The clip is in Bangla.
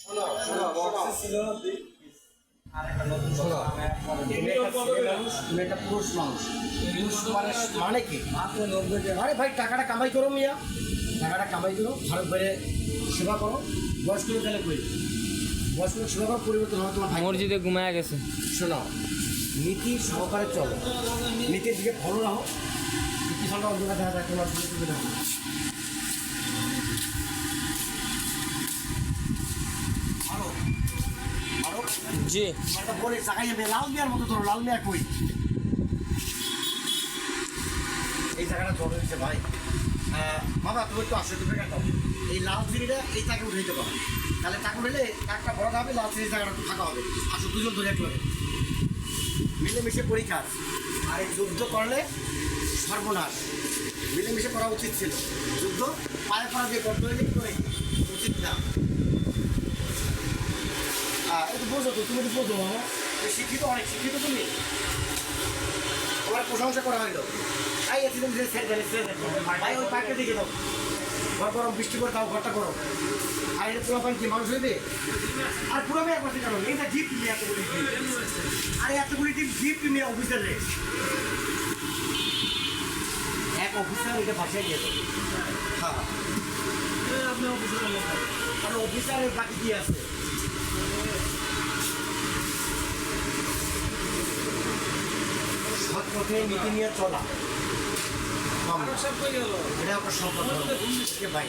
শোনো শোনো ছিল আর একটা নতুন মানুষ, পুরুষ মানুষ। পুরুষ মানে মানে কি? মাত্র নব্বই আরে ভাই টাকাটা কামাই করো মিয়া। টাকাটা কামাই করো ভারত বাইরে সেবা করো। বয়স্ক গেলে করি। বয়স্ক সেবা করো পরিবর্তন হবে তোমার ভাই মসজিদে ঘুমায় গেছে। শোনো নীতি সহকারে চলো। নীতির দিকে ফলো রাখো। পিছনটা অন্ধকার দেখা যায় তোমার সুবিধা হবে। আরও আরও জি। একটা বলে চাকাই যাবে লাল মিয়ার মতো ধরো লাল মিয়া কই এই জায়গাটা জল হচ্ছে ভাই বাবা তুমি একটু আসো তুমি দাও এই লাল সিঁড়িটা এই তাকে উঠে দিতে পারো তাহলে টাকা উঠলে একটা বড় হবে লাল সিঁড়ির জায়গাটা একটু হবে আসো দুজন ধরে একটু মিলেমিশে পরীক্ষা আর এই যুদ্ধ করলে সর্বনাশ মিলেমিশে করা উচিত ছিল যুদ্ধ পায়ে পাড়া দিয়ে করতে হলে কি করে উচিত না আহ, একটু বোঝো তো তুমি বোঝো বাবা শিক্ষিত অনেক শিক্ষিত তুমি। তোমার প্রশংসা করা হইল। আই এসে তুমি ছেড়ে দেবে ছেড়ে দেবে ভাই ওই পার্কে দিকে দাও ঘর গরম বৃষ্টি করে দাও ঘরটা করো আর এটা পুরো কি মানুষ হইবে আর পুরো মেয়ে করতে জানো এইটা জিপ তুমি এতগুলি জিপ আরে এতগুলি জিপ জিপ তুমি অফিসার রে। এক অফিসার এটা বাসায় গিয়ে হ্যাঁ। আপনি অফিসার আর অফিসারের বাকি কি আছে? পথে নীতি নিয়ে চলা। এটা আপনার সম্পদ ভাই।